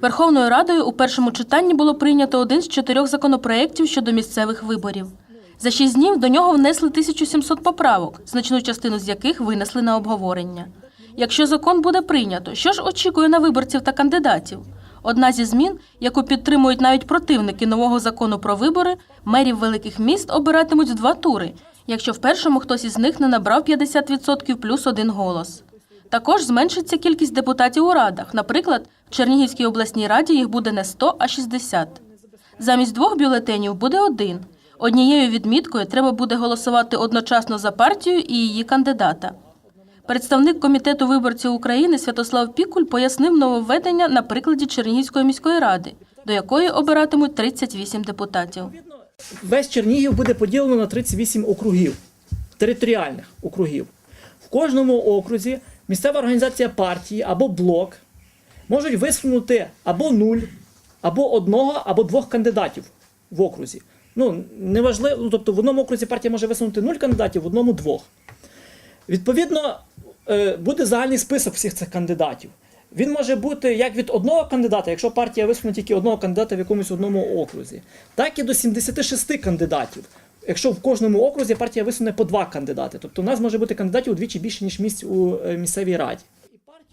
Верховною Радою у першому читанні було прийнято один з чотирьох законопроєктів щодо місцевих виборів. За шість днів до нього внесли 1700 поправок, значну частину з яких винесли на обговорення. Якщо закон буде прийнято, що ж очікує на виборців та кандидатів? Одна зі змін, яку підтримують навіть противники нового закону про вибори, мерів великих міст обиратимуть в два тури, якщо в першому хтось із них не набрав 50% плюс один голос. Також зменшиться кількість депутатів у радах. Наприклад, в Чернігівській обласній раді їх буде не 100, а 60. Замість двох бюлетенів буде один. Однією відміткою треба буде голосувати одночасно за партію і її кандидата. Представник комітету виборців України Святослав Пікуль пояснив нововведення на прикладі Чернігівської міської ради, до якої обиратимуть 38 депутатів. Весь Чернігів буде поділено на 38 округів, територіальних округів. В кожному окрузі місцева організація партії або блок можуть висунути або нуль, або одного, або двох кандидатів в окрузі. Ну, неважливо, ну, тобто в одному окрузі партія може висунути нуль кандидатів, в одному двох. Відповідно, е, буде загальний список всіх цих кандидатів. Він може бути як від одного кандидата, якщо партія висуне тільки одного кандидата в якомусь одному окрузі, так і до 76 кандидатів. Якщо в кожному окрузі партія висуне по два кандидати. Тобто у нас може бути кандидатів удвічі більше, ніж місць у е, місцевій раді.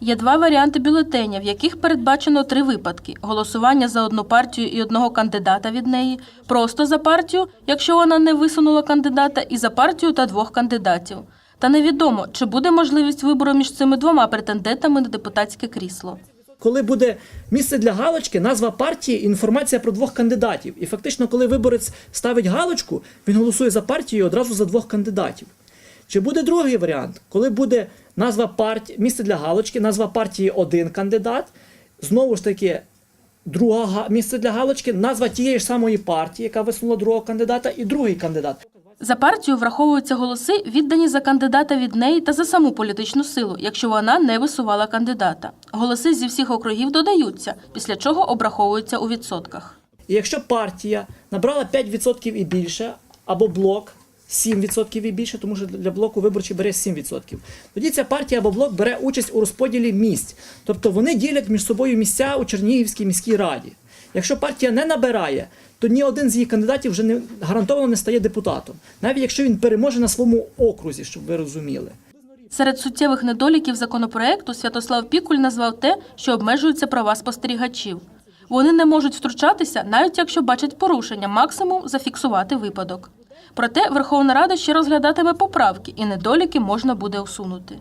Є два варіанти бюлетеня, в яких передбачено три випадки: голосування за одну партію і одного кандидата від неї, просто за партію, якщо вона не висунула кандидата, і за партію та двох кандидатів. Та невідомо, чи буде можливість вибору між цими двома претендентами на депутатське крісло. Коли буде місце для галочки, назва партії, інформація про двох кандидатів. І фактично, коли виборець ставить галочку, він голосує за партію одразу за двох кандидатів. Чи буде другий варіант, коли буде назва партії, місце для галочки, назва партії один кандидат, знову ж таки, друга га- місце для галочки, назва тієї ж самої партії, яка висунула другого кандидата, і другий кандидат. За партію враховуються голоси, віддані за кандидата від неї та за саму політичну силу, якщо вона не висувала кандидата. Голоси зі всіх округів додаються, після чого обраховуються у відсотках. І якщо партія набрала 5% і більше, або блок 7% і більше, тому що для блоку виборчий бере 7%, тоді ця партія або блок бере участь у розподілі місць. Тобто вони ділять між собою місця у Чернігівській міській раді. Якщо партія не набирає, то ні один з її кандидатів вже не гарантовано не стає депутатом, навіть якщо він переможе на своєму окрузі, щоб ви розуміли. Серед суттєвих недоліків законопроекту Святослав Пікуль назвав те, що обмежуються права спостерігачів. Вони не можуть втручатися, навіть якщо бачать порушення, максимум зафіксувати випадок. Проте Верховна Рада ще розглядатиме поправки, і недоліки можна буде усунути.